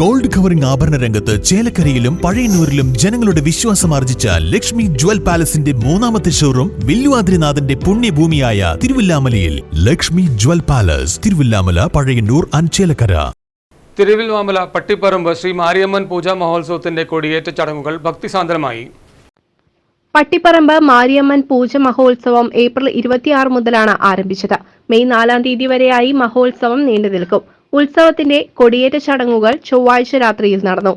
Gold covering ആഭരണ രംഗത്ത് ചേലക്കരയിലും പഴയന്നൂരിലും ജനങ്ങളുടെ വിശ്വാസം ആർജിച്ച ലക്ഷ്മി ജ്വൽ പാലസിന്റെ മൂന്നാമത്തെ ഷോറൂം വില്ലുവാദ്രിനാഥന്റെ പുണ്യഭൂമിയായ തിരുവില്ലാമലയിൽ. ലക്ഷ്മി ജ്വൽ പാലസ് തിരുവില്ലാമല പഴയന്നൂർ അഞ്ചേലക്കര തിരുവില്ലാമല പട്ടിപ്പറമ്പ് ശ്രീ മാരിയമ്മൻ പൂജാ മഹോത്സവത്തിന്റെ കൊടിയേറ്റ ചടങ്ങുകൾ ഭക്തിസാന്ദ്രമായി. പട്ടിപ്പറമ്പ് മാരിയമ്മൻ പൂജ മഹോത്സവം ഏപ്രിൽ ഇരുപത്തിയാറ് മുതലാണ് ആരംഭിച്ചത്. മെയ് നാലാം തീയതി വരെയായി മഹോത്സവം നീണ്ടു നിൽക്കും ഉത്സവത്തിന്റെ കൊടിയേറ്റ ചടങ്ങുകൾ ചൊവ്വാഴ്ച രാത്രിയിൽ നടന്നു.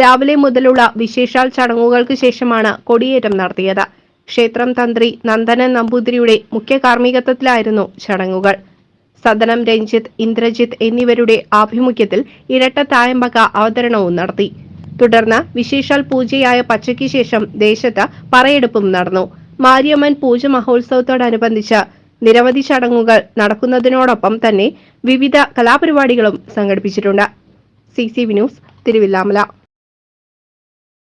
രാവിലെ മുതലുള്ള വിശേഷാൽ ചടങ്ങുകൾക്ക് ശേഷമാണ് കൊടിയേറ്റം നടത്തിയത്. ക്ഷേത്രം തന്ത്രി നന്ദനൻ നമ്പൂതിരിയുടെ മുഖ്യ കാർമ്മികത്വത്തിലായിരുന്നു ചടങ്ങുകൾ. സദനം രഞ്ജിത്ത് ഇന്ദ്രജിത്ത് എന്നിവരുടെ ആഭിമുഖ്യത്തിൽ ഇരട്ട തായമ്പക അവതരണവും നടത്തി. തുടർന്ന് വിശേഷാൽ പൂജയായ പച്ചയ്ക്ക് ശേഷം ദേശത്ത് പറയെടുപ്പും നടന്നു. മാരിയമ്മൻ പൂജ മഹോത്സവത്തോടനുബന്ധിച്ച് നിരവധി ചടങ്ങുകൾ നടക്കുന്നതിനോടൊപ്പം തന്നെ വിവിധ കലാപരിപാടികളും സംഘടിപ്പിച്ചിട്ടുണ്ട്. C C V news Thiruvilwamala.